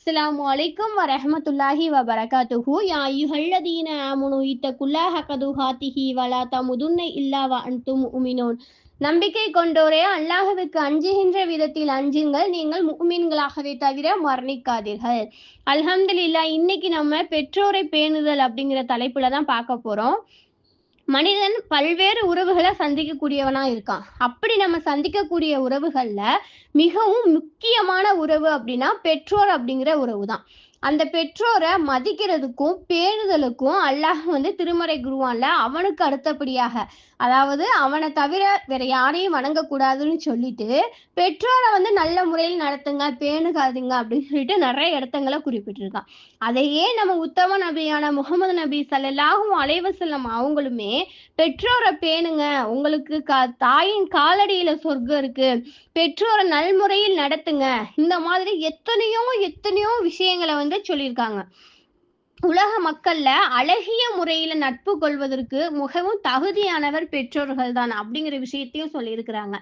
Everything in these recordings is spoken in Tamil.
அஸ்ஸலாமு அலைக்கும் يا أيها الذين آمنوا اتقوا الله حق வலா ولا تموتن إلا وأنتم مؤمنون நம்பிக்கை கொண்டோரே அல்லாஹுவுக்கு அஞ்சுகின்ற விதத்தில் அஞ்சுங்கள். நீங்கள் முஃமின்களாகவே தவிர மரணிக்காதீர்கள். அல்ஹம்துலில்லாஹ் இன்னைக்கு நம்ம பெற்றோரை பேணுதல் அப்படிங்கிற தலைப்புல தான் பார்க்க போறோம். மனிதன் பல்வேறு உறவுகளை சந்திக்கக்கூடியவனா இருக்கான். அப்படி நம்ம சந்திக்கக்கூடிய உறவுகள்ல மிகவும் முக்கியமான உறவு அப்படின்னா பெற்றோர் அப்படிங்கிற உறவு தான் அந்த பெற்றோரை மதிக்கிறதுக்கும் பேணுதலுக்கும் அல்லாஹ் வந்து திருமறை குருவான்ல அவனுக்கு அடுத்தபடியாக அதாவது அவனை தவிர வேற யாரையும் வணங்கக்கூடாதுன்னு சொல்லிட்டு பெற்றோரை வந்து நல்ல முறையில் நடத்துங்க பேணுகாதுங்க அப்படின்னு சொல்லிட்டு நிறைய இடத்தங்களை குறிப்பிட்டிருக்கான். அதையே நம்ம உத்தம நபியான முகமது நபி சல்லாஹூ அலைவசல்லம் அவங்களுமே பெற்றோரை பேணுங்க உங்களுக்கு கா தாயின் காலடியில சொர்க்கம் இருக்கு பெற்றோரை நல்முறையில் நடத்துங்க. இந்த மாதிரி எத்தனையோ எத்தனையோ விஷயங்களை வந்து சொல்லியிருக்காங்க. உலக மக்கள்ல அழகிய முறையில நட்பு கொள்வதற்கு மிகவும் தகுதியானவர் பெற்றோர்கள் தான் அப்படிங்கிற விஷயத்தையும் சொல்லியிருக்கிறாங்க.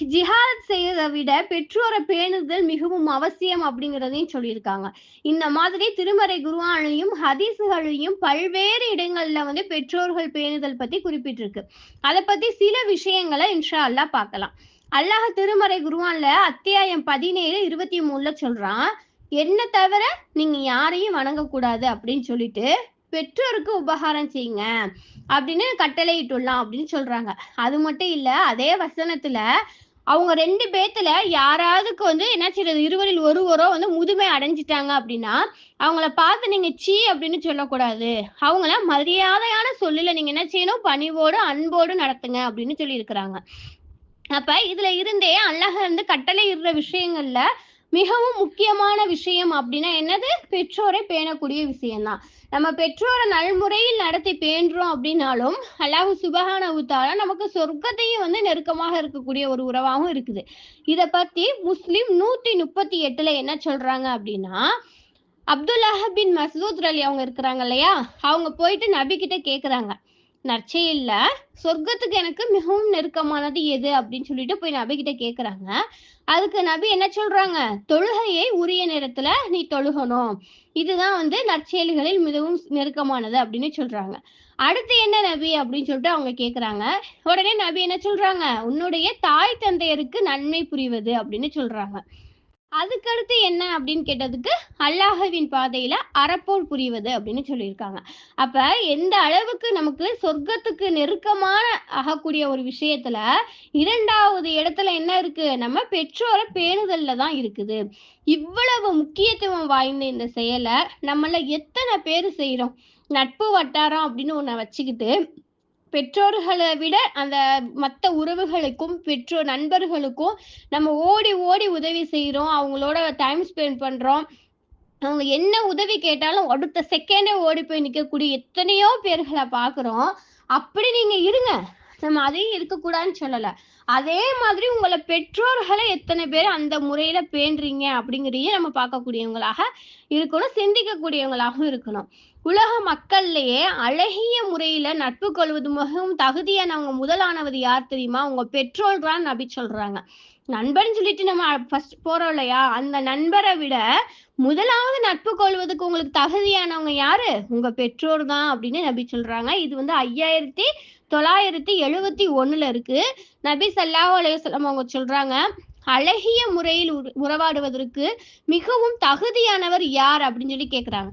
ஜிஹாத் செய்யறதை விட பெற்றோரை பேணுதல் மிகவும் அவசியம் அப்படிங்கிறதையும் சொல்லியிருக்காங்க. இந்த மாதிரி திருமறை குருவானையும் ஹதீஸுகளையும் பல்வேறு இடங்கள்ல வந்து பெற்றோர்கள் பேணுதல் பத்தி குறிப்பிட்டிருக்கு. அதை பத்தி சில விஷயங்களை இன்ஷா அல்லா பார்க்கலாம். அல்லாஹ் திருமறை குருவான்ல அத்தியாயம் பதினேழு இருபத்தி மூணுல சொல்றான் என்ன தவிர நீங்க யாரையும் வணங்கக்கூடாது அப்படின்னு சொல்லிட்டு பெற்றோருக்கு உபகாரம் செய்யுங்க அப்படின்னு கட்டளையிட்டுலாம் அப்படின்னு சொல்றாங்க. அது மட்டும் இல்ல அதே வசனத்துல அவங்க ரெண்டு பேத்துல யாராவதுக்கு வந்து என்ன செய்யறது? இருவரில் ஒருவரோ வந்து முதுமை அடைஞ்சிட்டாங்க அப்படின்னா அவங்கள பார்த்து நீங்க சீ அப்படின்னு சொல்லக்கூடாது. அவங்கள மரியாதையான சொல்லில நீங்க என்ன செய்யணும்? பணிவோடு அன்போடு நடத்துங்க அப்படின்னு சொல்லி இருக்கிறாங்க அப்ப இதுல இருந்தே அல்லாஹ் வந்து கட்டளை இடுற விஷயங்கள்ல மிகவும் முக்கியமான விஷயம் அப்படின்னா என்னது? பெற்றோரை பேணக்கூடிய விஷயம்தான். நம்ம பெற்றோரை நல்முறையில் நடத்தி பேணுறோம் அப்படின்னாலும் அல்லாஹு சுபகான ஊத்தால நமக்கு சொர்க்கத்தையும் வந்து நெருக்கமாக இருக்கக்கூடிய ஒரு உறவாகவும் இருக்குது. இதை பத்தி முஸ்லிம் நூத்தி முப்பத்தி எட்டுல என்ன சொல்றாங்க அப்படின்னா அப்துல்லாஹ் பின் மசூத் அலி அவங்க இருக்கிறாங்க இல்லையா? அவங்க போயிட்டு நபி கிட்ட கேக்குறாங்க. நற்செயல்ல சொர்க்கத்துக்கு எனக்கு மிகவும் நெருக்கமானது எது அப்படின்னு சொல்லிட்டு போய் நபி கிட்ட கேக்குறாங்க. அதுக்கு நபி என்ன சொல்றாங்க? தொழுகையை உரிய நேரத்துல நீ தொழுகணும். இதுதான் வந்து நற்செயல்களில் மிகவும் நெருக்கமானது அப்படின்னு சொல்றாங்க. அடுத்து என்ன நபி அப்படின்னு சொல்லிட்டு அவங்க கேக்குறாங்க. உடனே நபி என்ன சொல்றாங்க? உன்னுடைய தாய் தந்தையருக்கு நன்மை புரிவது அப்படின்னு சொல்றாங்க. அதுக்கடுத்து என்ன அப்படின்னு கேட்டதுக்கு அல்லாஹவின் பாதையில அறப்போர் புரிவது அப்படின்னு சொல்லியிருக்காங்க. அப்ப எந்த அளவுக்கு நமக்கு சொர்க்கத்துக்கு நெருக்கமான ஆகக்கூடிய ஒரு விஷயத்துல இரண்டாவது இடத்துல என்ன இருக்கு? நம்ம பெற்றோரை பேணுதல்ல தான் இருக்குது. இவ்வளவு முக்கியத்துவம் வாய்ந்த இந்த செயலை நம்மள எத்தனை பேர் செய்யறோம்? நட்பு வட்டாரம் அப்படின்னு ஒன்ன வச்சுக்கிட்டு பெற்றோர்களை விட அந்த மற்ற உறவுகளுக்கும் பெற்றோர் நண்பர்களுக்கும் நம்ம ஓடி ஓடி உதவி செய்கிறோம் அவங்களோட டைம் ஸ்பெண்ட் பண்ணுறோம் அவங்க என்ன உதவி கேட்டாலும் அடுத்த செகண்டே ஓடி போய் நிற்கக்கூடிய எத்தனையோ பேர்களை பார்க்குறோம். அப்படி நீங்கள் இருங்க. நம்ம அதையும் இருக்கக்கூடாதுன்னு சொல்லலை. அதே மாதிரி உங்களை பெற்றோர்களை எத்தனை பேர் அந்த முறையில பேண்டுறீங்க அப்படிங்கிறதையும் நம்ம பார்க்கக்கூடியவங்களாக இருக்கணும் சிந்திக்கக்கூடியவங்களாகவும் இருக்கணும். உலக மக்கள்லயே அழகிய முறையில நட்பு கொள்வது மிகவும் தகுதியானவங்க முதலானவது யார் தெரியுமா? உங்க பெற்றோர் தான் அப்படி சொல்றாங்க. நண்பர்னு சொல்லிட்டு நம்ம ஃபர்ஸ்ட் போறோம் இல்லையா? அந்த நண்பரை விட முதலாவது நட்பு கொள்வதுக்கு உங்களுக்கு தகுதியானவங்க யாரு? உங்க பெற்றோர் தான் அப்படின்னு நபி சொல்றாங்க. இது வந்து ஐயாயிரத்தி தொள்ளாயிரத்தி எழுவத்தி ஒண்ணுல இருக்கு. நபி சல்லாஹூ அலையம் அவங்க சொல்றாங்க அழகிய முறையில் உறவாடுவதற்கு மிகவும் தகுதியானவர் யார் அப்படின்னு சொல்லி கேக்குறாங்க.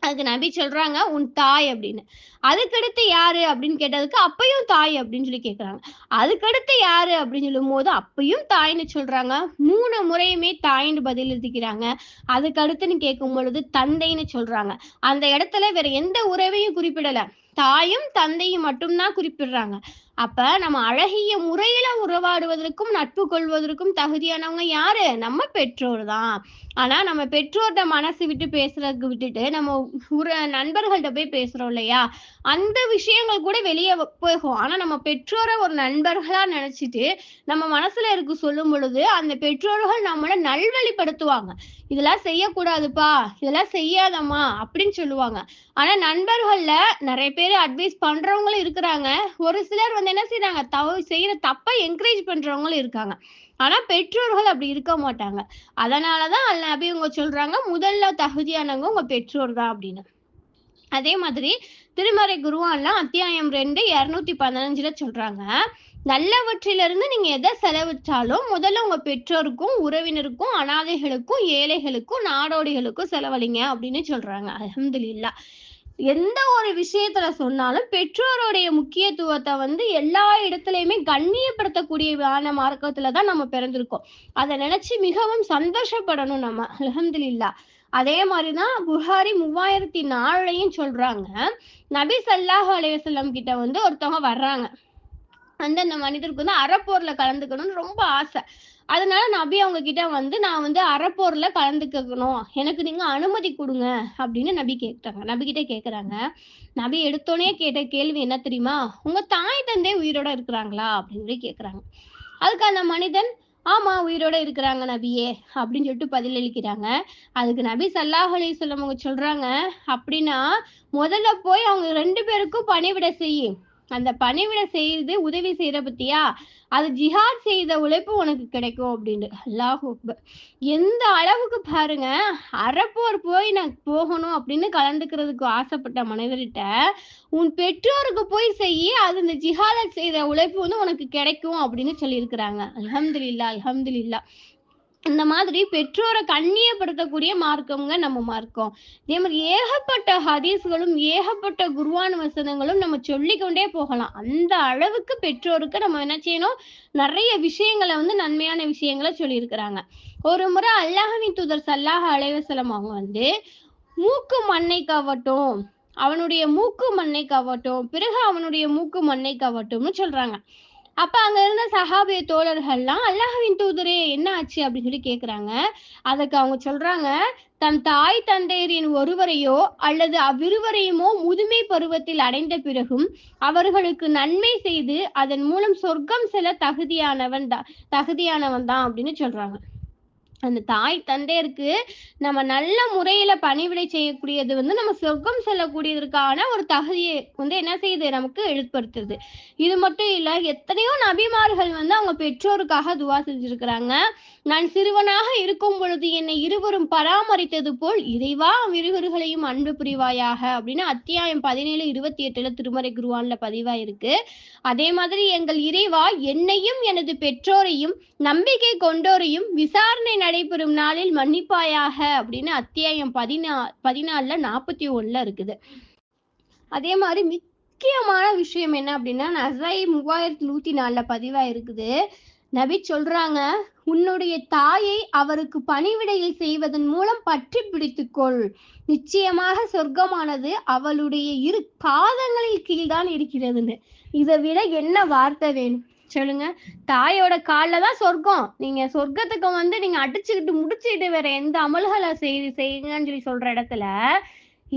அதுக்கு நபி சொல்றாங்க உன் தாய் அப்படின்னு. அதுக்கடுத்து யாரு அப்படின்னு கேட்டதுக்கு அப்பையும் தாய் அப்படின்னு சொல்லி கேக்குறாங்க. அதுக்கடுத்து யாரு அப்படின்னு சொல்லும் போது அப்பையும் தாய்ன்னு சொல்றாங்க. மூணு முறையுமே தாயின்னு பதில் எழுதிக்கிறாங்க. அதுக்கடுத்துன்னு கேட்கும் பொழுது தந்தைன்னு சொல்றாங்க. அந்த இடத்துல வேற எந்த உறவையும் குறிப்பிடல. தாயும் தந்தையும் மட்டும்தான் குறிப்பிடுறாங்க. அப்ப நம்ம அழகிய முறையில உறவாடுவதற்கும் நட்பு கொள்வதற்கும் தகுதியானவங்க யாரு? நம்ம பெற்றோர் தான். ஆனா நம்ம பெற்றோர்கிட்ட மனசு விட்டு பேசுறதுக்கு விட்டுட்டு நம்ம உற நண்பர்கள்ட்ட போய் பேசுறோம் இல்லையா? அந்த விஷயங்கள் கூட வெளியே போகும். ஆனா நம்ம பெற்றோரை ஒரு நண்பர்களா நினைச்சிட்டு நம்ம மனசுல இருக்கு சொல்லும் பொழுது அந்த பெற்றோர்கள் நம்மள நல்வழிப்படுத்துவாங்க. இதெல்லாம் செய்யக்கூடாதுப்பா இதெல்லாம் செய்யாதம்மா அப்படின்னு சொல்லுவாங்க. ஆனா நண்பர்கள்ல நிறைய பேர் பேர் அட்வைஸ் பண்றவங்களும் இருக்கிறாங்க. ஒரு சிலர் வந்து என்ன செய்யறாங்க தவ செய்யற தப்பை என்கரேஜ் பண்றவங்களும் இருக்காங்க. ஆனா பெற்றோர்கள் அப்படி இருக்க மாட்டாங்க. அதனாலதான் அல்ல நபி இவங்க சொல்றாங்க முதல்ல தகுதியானவங்க உங்க பெற்றோர் தான் அப்படின்னு. அதே மாதிரி திருமறை குருவான்லாம் அத்தியாயம் ரெண்டு இருநூத்தி பதினஞ்சுல சொல்றாங்க நல்லவற்றிலிருந்து நீங்க எதை செலவிட்டாலும் முதல்ல உங்க பெற்றோருக்கும் உறவினருக்கும் அனாதைகளுக்கும் ஏழைகளுக்கும் நாடோடிகளுக்கும் செலவழிங்க அப்படின்னு சொல்றாங்க. அல்ஹம்துலில்லாஹ் எந்த ஒரு விஷயத்துல சொன்னாலும் பெற்றோருடைய முக்கியத்துவத்தை வந்து எல்லா இடத்துலயுமே கண்ணியப்படுத்தக்கூடிய மார்க்கத்துல தான் நம்ம பிறந்திருக்கோம். அதை நினைச்சு மிகவும் சந்தோஷப்படணும் நம்ம. அல்ஹம்துலில்லாஹ் அதே மாதிரிதான் புகாரி மூவாயிரத்தி நாலுலையும் சொல்றாங்க. நபி சல்லாஹ் அலைஹி கிட்ட வந்து ஒருத்தவங்க வர்றாங்க. வந்து அந்த மனிதருக்கு வந்து அறப்போர்ல கலந்துக்கணும்னு ரொம்ப ஆசை. அதனால நபி அவங்க கிட்ட வந்து நான் வந்து அறப்போர்ல கலந்துக்கணும். எனக்கு நீங்க அனுமதி கொடுங்க அப்படின்னு நபி கேட்டாங்க. நபி கிட்ட கேக்குறாங்க. நபி எடுத்தோடனே கேட்ட கேள்வி என்ன தெரியுமா? உங்க தாய் தந்தை உயிரோட இருக்கிறாங்களா? அப்படின்னு சொல்லி கேக்குறாங்க. அதுக்கு அந்த மனிதன் ஆமா உயிரோட இருக்கிறாங்க நபியே அப்படின்னு சொல்லிட்டு பதிலளிக்கிறாங்க. அதுக்கு நபி சல்லாஹ் அலைஹி வஸல்லம் அவங்க சொல்றாங்க அப்படின்னா முதல்ல போய் அவங்க ரெண்டு பேருக்கும் பணிவிட செய்யும் அந்த பணிவிட செய்து உதவி செய்யற பத்தியா? அது ஜிஹாத் செய்த உழைப்பு உனக்கு கிடைக்கும் அப்படின்னு அல்லாஹ் எந்த அளவுக்கு பாருங்க அறப்போர் போய் நான் போகணும் அப்படின்னு கலந்துக்கிறதுக்கு ஆசைப்பட்ட மனிதர்கிட்ட உன் பெற்றோருக்கு போய் செய்ய அது இந்த ஜிஹாத செய்த உழைப்பு வந்து உனக்கு கிடைக்கும் அப்படின்னு சொல்லியிருக்கிறாங்க. அல்ஹம்துலில்லாஹ் அல்ஹம்துலில்லாஹ். இந்த மாதிரி பெற்றோரை கண்ணியப்படுத்தக்கூடிய மார்க்கம்ங்க நம்ம மார்க்கம். இதே மாதிரி ஏகப்பட்ட ஹதீஸ்களும் ஏகப்பட்ட குருவான வசனங்களும் நம்ம சொல்லிக்கொண்டே போகலாம். அந்த அளவுக்கு பெற்றோருக்கு நம்ம என்ன செய்யணும்? நிறைய விஷயங்களை வந்து நன்மையான விஷயங்களை சொல்லியிருக்கிறாங்க. ஒரு முறை அல்லாஹின் தூதர் சல்லாஹ் அலைவசலம் அவங்க வந்து மூக்கு மண்ணை கவட்டும். அவனுடைய மூக்கு மண்ணை கவட்டும். பிறகு அவனுடைய மூக்கு மண்ணை கவட்டும்னு சொல்றாங்க. அப்ப அங்க இருந்த சஹாபிய தோழர்கள்லாம் அல்லாஹ்வின் தூதரே என்ன ஆச்சு? அப்படின்னு சொல்லி கேக்குறாங்க. அதுக்கு அவங்க சொல்றாங்க தன் தாய் தந்தையரின் ஒருவரையோ அல்லது அவ்விருவரையுமோ முதுமை பருவத்தில் அடைந்த பிறகும் அவர்களுக்கு நன்மை செய்து அதன் மூலம் சொர்க்கம் செல்ல தகுதியானவன் தான் தகுதியானவன் தான் அப்படின்னு சொல்றாங்க. அந்த தாய் தந்தையருக்கு நம்ம நல்ல முறையில பணிவிடை செய்யக்கூடியது வந்து நம்ம சொர்க்கம் செல்லக்கூடியதற்கான ஒரு தகுதியை வந்து என்ன செய்யுது? நமக்கு எழுப்படுத்துது இது மட்டும் இல்ல எத்தனையோ நபிமார்கள் வந்து அவங்க பெற்றோருக்காக துவா செஞ்சிருக்கிறாங்க. நான் சிறுவனாக இருக்கும் பொழுது என்னை இருவரும் பராமரித்தது போல் இறைவா இருவர்களையும் அன்பு புரிவாயாக அப்படின்னு அத்தியாயம் பதினேழு இருபத்தி எட்டுல திருமறை குருவான்ல பதிவாயிருக்கு. அதே மாதிரி எங்கள் இறைவா என்னையும் எனது பெற்றோரையும் நம்பிக்கை கொண்டோரையும் விசாரணை நடைபெறும் நாளில் மன்னிப்பாயாக அப்படின்னு அத்தியாயம் பதினா பதினாலுல நாற்பத்தி ஒண்ணுல இருக்குது. அதே மாதிரி முக்கியமான விஷயம் என்ன அப்படின்னா நசை மூவாயிரத்தி நூத்தி நாலுல பதிவா இருக்குது. நபி சொல்றாங்க உன்னுடைய தாயை அவருக்கு பணிவிடையில் செய்வதன் மூலம் பற்றி பிடித்துக்கொள். நிச்சயமாக சொர்க்கமானது அவளுடைய இரு பாதங்களில் கீழ்தான் இருக்கிறதுன்னு. இதை விட என்ன வார்த்தை வேணும்? சொல்லுங்க. தாயோட காலில் தான் சொர்க்கம். நீங்க சொர்க்கத்துக்கு வந்து நீங்க அடிச்சுக்கிட்டு முடிச்சுக்கிட்டு வேற எந்த அமல்களை செய் செய்யுங்கன்னு சொல்லி சொல்ற இடத்துல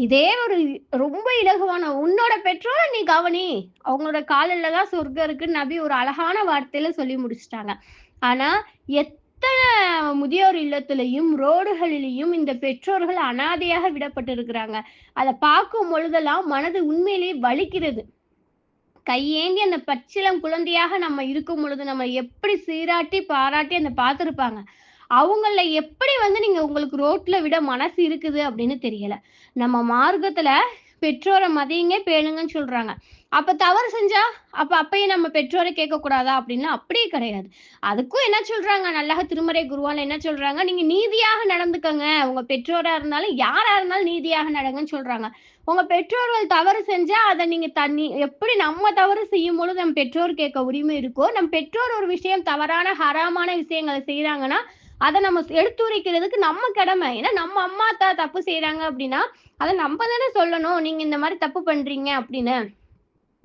இதே ஒரு ரொம்ப இலகுவான உன்னோட பெற்றோரை நீ கவனி. அவங்களோட காலில் தான் சொர்க்கம் இருக்குன்னு நபி ஒரு அழகான வார்த்தையில சொல்லி முடிச்சிட்டாங்க. ஆனா எத்தனை முதியோர் இல்லத்திலையும் ரோடுகளிலையும் இந்த பெற்றோர்கள் அனாதையாக விடப்பட்டிருக்கிறாங்க. அதை பார்க்கும் பொழுதெல்லாம் மனது உண்மையிலேயே வலிக்கிறது. கையேந்தி அந்த பச்சிலம் குழந்தையாக நம்ம இருக்கும் பொழுது நம்ம எப்படி சீராட்டி பாராட்டி அந்த பார்த்துருப்பாங்க? அவங்கள எப்படி வந்து நீங்க உங்களுக்கு ரோட்ல விட மனசு இருக்குது அப்படின்னு தெரியல. நம்ம மார்க்கத்துல பெற்றோரை மதியங்க பேணுங்கன்னு சொல்றாங்க. அப்ப தவறு செஞ்சா அப்ப அப்பயே நம்ம பெற்றோரை கேட்க கூடாதா அப்படின்னா அப்படியே கிடையாது. அதுக்கும் என்ன சொல்றாங்க? நல்லா திருமறை குருவால என்ன சொல்றாங்க? நீங்க நீதியாக நடந்துக்கங்க. உங்க பெற்றோரா இருந்தாலும் யாரா இருந்தாலும் நீதியாக நடங்கன்னு சொல்றாங்க. உங்க பெற்றோர்கள் தவறு செஞ்சா அதை நீங்க தண்ணி எப்படி நம்ம தவறு செய்யும் பொழுது நம்ம பெற்றோர் கேட்க உரிமை இருக்கோ நம்ம பெற்றோர் ஒரு விஷயம் தவறான ஹராமான விஷயங்களை செய்யறாங்கன்னா அதை நம்ம எடுத்துரைக்கிறதுக்கு நம்ம கடமை. ஏன்னா நம்ம அம்மா அத்தா தப்பு செய்யறாங்க அப்படின்னா அதை நம்ம தானே சொல்லணும். நீங்க இந்த மாதிரி தப்பு பண்றீங்க அப்படின்னு.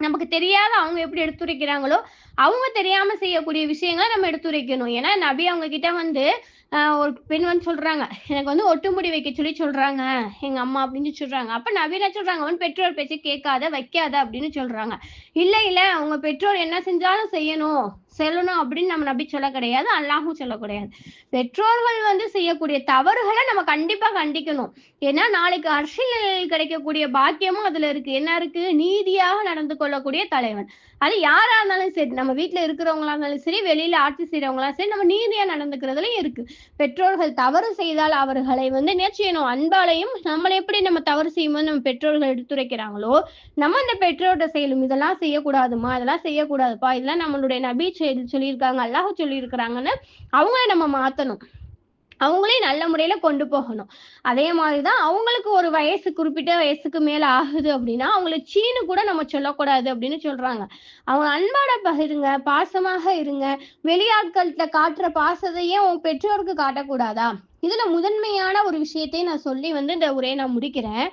நமக்கு தெரியாத அவங்க எப்படி எடுத்துரைக்கிறாங்களோ அவங்க தெரியாம செய்யக்கூடிய விஷயங்களை நம்ம எடுத்துரைக்கணும். ஏன்னா நபி அவங்க கிட்ட வந்து ஒரு பெண் வந்து சொல்றாங்க எனக்கு வந்து ஒட்டுமுடி வைக்க சொல்லி சொல்றாங்க எங்க அம்மா அப்படின்னு சொல்றாங்க. அப்ப நவீன சொல்றாங்க? அவன் பெற்றோர் பேச்சு கேட்காத வைக்காத அப்படின்னு சொல்றாங்க. இல்ல இல்ல அவங்க பெற்றோர் என்ன செஞ்சாலும் செய்யணும். செல்லணும் அப்படின்னு நம்ம நபி சொல்ல கிடையாது அல்லாஹும் சொல்ல கிடையாது. பெற்றோர்கள் வந்து செய்யக்கூடிய தவறுகளை நம்ம கண்டிப்பா கண்டிக்கணும். ஏன்னா நாளைக்கு அரசியல் கிடைக்கக்கூடிய பாக்கியமும் அதுல இருக்கு. என்ன இருக்கு? நீதியாக நடந்து கொள்ளக்கூடிய தலைவன். அது யாரா இருந்தாலும் சரி நம்ம வீட்டுல இருக்கிறவங்களா இருந்தாலும் சரி வெளியில ஆட்சி செய்யறவங்களா சரி நம்ம நீதியா நடந்துக்கிறதுலயும் இருக்கு. பெற்றோர்கள் தவறு செய்தால் அவர்களை வந்து என்ன அன்பாலையும் நம்மளை எப்படி நம்ம தவறு செய்யும்போது நம்ம பெற்றோர்கள் எடுத்துரைக்கிறாங்களோ நம்ம அந்த பெற்றோர்கிட்ட செய்யலும் இதெல்லாம் செய்யக்கூடாதுமா? இதெல்லாம் செய்யக்கூடாதுப்பா? இதெல்லாம் நம்மளுடைய நபி சொல்லியிருக்காங்க அல்லாஹ் சொல்லியிருக்கிறாங்கன்னு அவங்கள நம்ம மாத்தணும். அவங்களையும் நல்ல முறையில கொண்டு போகணும். அதே மாதிரிதான் அவங்களுக்கு ஒரு வயசு குறிப்பிட்ட வயசுக்கு மேல ஆகுது அப்படின்னா அவங்களை சீனு கூட நம்ம சொல்லக்கூடாது அப்படின்னு சொல்றாங்க. அவங்க அன்பான பகிருங்க பாசமாக இருங்க. வெளியாட்கள்கிட்ட காட்டுற பாசத்தையே உன் பெற்றோருக்கு காட்டக்கூடாதா? இதுல முதன்மையான ஒரு விஷயத்தையும் நான் சொல்லி வந்து இந்த உரையை நான் முடிக்கிறேன்.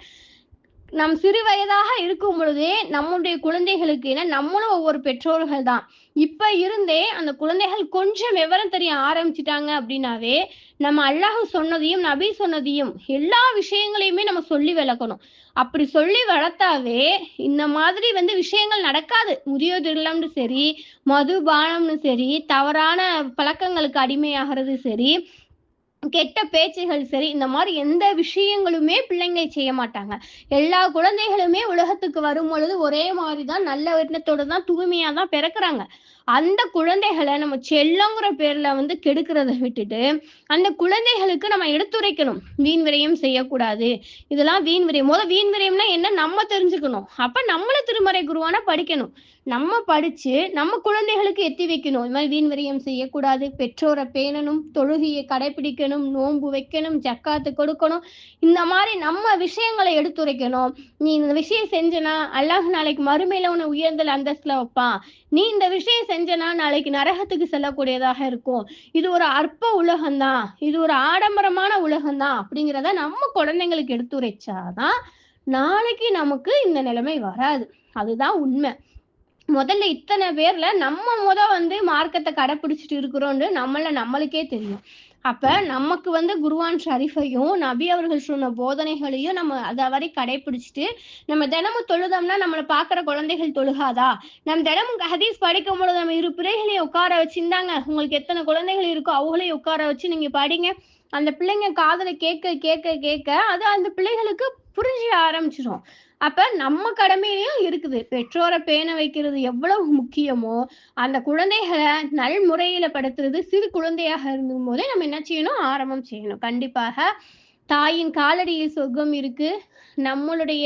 நம் சிறு வயதாக இருக்கும் பொழுதே நம்முடைய குழந்தைகளுக்கு ஏன்னா நம்மளும் ஒவ்வொரு பெற்றோர்கள் தான். இப்ப இருந்தே அந்த குழந்தைகள் கொஞ்சம் விவரம் தெரிய ஆரம்பிச்சிட்டாங்க அப்படின்னாவே நம்ம அல்லாஹ் சொன்னதையும் நபி சொன்னதையும் எல்லா விஷயங்களையுமே நம்ம சொல்லி விளக்கணும் அப்படி சொல்லி வளர்த்தாவே இந்த மாதிரி வந்து விஷயங்கள் நடக்காது. முதியோர் இல்லம்னு சரி மதுபானம்னு சரி தவறான பழக்கங்களுக்கு அடிமையாகிறது சரி கெட்ட பேச்சுகள் சரி இந்த மாதிரி எந்த விஷயங்களுமே பிள்ளைங்க செய்ய மாட்டாங்க. எல்லா குழந்தைகளுமே உலகத்துக்கு வரும் பொழுது ஒரே மாதிரிதான் நல்ல எண்ணத்தோட தான் தூய்மையா தான் பிறக்குறாங்க. அந்த குழந்தைகளை நம்ம செல்லங்கிற பேர்ல வந்து கெடுக்கிறத விட்டுட்டு அந்த குழந்தைகளுக்கு நம்ம எடுத்துரைக்கணும். வீண் விரயம் செய்யக்கூடாது. இதெல்லாம் வீண் விரயம். முதல் வீண் விரயம்னா என்ன? நம்ம தெரிஞ்சுக்கணும். அப்ப நம்மள திருமறை குருவான படிக்கணும். நம்ம படிச்சு நம்ம குழந்தைகளுக்கு எத்தி வைக்கணும். இது மாதிரி வீண் விரயம் செய்யக்கூடாது. பெற்றோரை பேணணும். தொழுகையை கடைபிடிக்கணும். நோன்பு வைக்கணும் ஜக்காத்து கொடுக்கணும். இந்த மாதிரி நம்ம விஷயங்களை எடுத்துரைக்கணும். நீ இந்த விஷயம் செஞ்சனா அல்லாஹ் நாளைக்கு மறுமையில உன உயர்ந்தல் அந்தஸ்துல வைப்பான். நீ இந்த விஷயம் செஞ்சனா நாளைக்கு நரகத்துக்கு செல்லக்கூடியதாக இருக்கும். இது ஒரு அற்ப உலகம்தான். இது ஒரு ஆடம்பரமான உலகம்தான். அப்படிங்கிறத நம்ம குழந்தைங்களுக்கு எடுத்துரைச்சாதான் நாளைக்கு நமக்கு இந்த நிலைமை வராது. அதுதான் உண்மை. முதல்ல இத்தனை பேர்ல நம்ம முத வந்து மார்க்கத்தை கடைப்பிடிச்சிட்டு இருக்கிறோம்னு நம்மள நம்மளுக்கே தெரியும். அப்ப நமக்கு வந்து குருவான் ஷரீஃபையும் நபி அவர்கள் சொன்ன போதனைகளையும் நம்ம அதை வரை கடைபிடிச்சிட்டு நம்ம தினமும் தொழுதோம்னா நம்மளை பாக்குற குழந்தைகள் தொழுகாதா? நம்ம தினமும் ஹதீஸ் படிக்கும் பொழுது நம்ம இரு பிள்ளைகளையும் உட்கார வச்சிருந்தாங்க. உங்களுக்கு எத்தனை குழந்தைகள் இருக்கோ அவங்களையும் உட்கார வச்சு நீங்க படிங்க. அந்த பிள்ளைங்க காதலை கேட்க கேட்க கேட்க அது அந்த பிள்ளைகளுக்கு புரிஞ்சு ஆரம்பிச்சிடும் அப்ப நம்ம கடமையிலையும் இருக்குது. பெற்றோரை பேண வைக்கிறது எவ்வளவு முக்கியமோ அந்த குழந்தைகளை நல்முறையில படுத்துறது சிறு குழந்தையாக இருக்கும் போதே நம்ம என்ன செய்யணும்? ஆரம்பம் செய்யணும். கண்டிப்பாக தாயின் காலடியில் சொர்க்கம் இருக்கு. நம்மளுடைய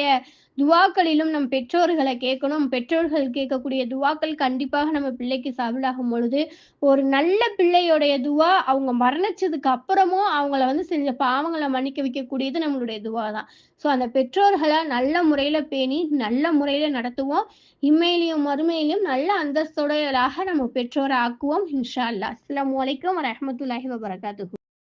துவாக்களிலும் நம் பெற்றோர்களை கேட்கணும். பெற்றோர்கள் கேட்கக்கூடிய துவாக்கள் கண்டிப்பாக நம்ம பிள்ளைக்கு சபலாகும் பொழுது ஒரு நல்ல பிள்ளையோடைய துவா அவங்க மரணிச்சதுக்கு அப்புறமும் அவங்கள வந்து செஞ்ச பாவங்களை மன்னிக்க வைக்கக்கூடியது நம்மளுடைய துவா தான். ஸோ அந்த பெற்றோர்களை நல்ல முறையில பேணி நல்ல முறையில நடத்துவோம். இம்மையிலையும் மறுமையிலும் நல்ல அந்தஸ்தோடையலாக நம்ம பெற்றோரை ஆக்குவோம். இன்ஷா அல்லா அஸ்லாம் வலைக்கம் வரமத்துல்லாஹி வபரகாத்து